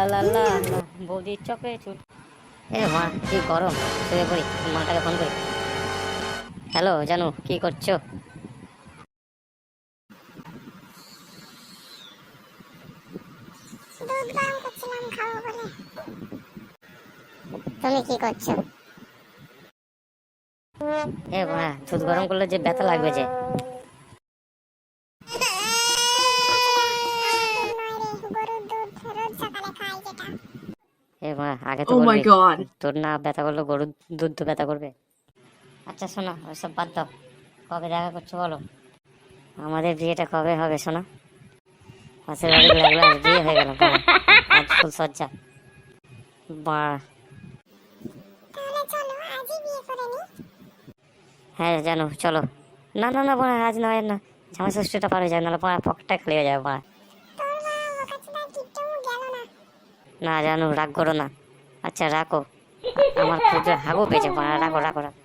লা লা লা। লা বৌদির চোখে চুল। এ মা কি গরম। শুয়ে পড়ি মাটাকে ফোন করি। হ্যালো জানু কি করছ? দুধ গরম করছিলাম খাব বলে। তুমি কি করছ? এ মা দুধ গরম করলে যে ব্যথা লাগবে যে গরুর দুধ রোজ সকালে খাই যেটা এ মা আগে তো Oh my বলবি। তোর না ব্যথা করলে গরুর দুধ তো ব্যথা করবে। আচ্ছা শোনো ওসব বাদ দাও। কবে দেখা করছ বলো? আমাদের বিয়েটা কবে হবে শোনো? পাশের বাড়ি লাগল আর বিয়ে হয়ে গেল আজ ফুল সজ্জা। বা। তাহলে চলো আজই বিয়ে করে নি। হ্যাঁ জানো চলো। না না না বোনা আজ নয় না। জামাই ষষ্ঠীটা পার হয়ে যায় নাহলে পকেটটা খালি হয়ে যাবে বোনা না জানো রাগ করো না। আচ্ছা রাখো। আমার পুজো হাগু পেয়েছে রাখো রাখো রাখো।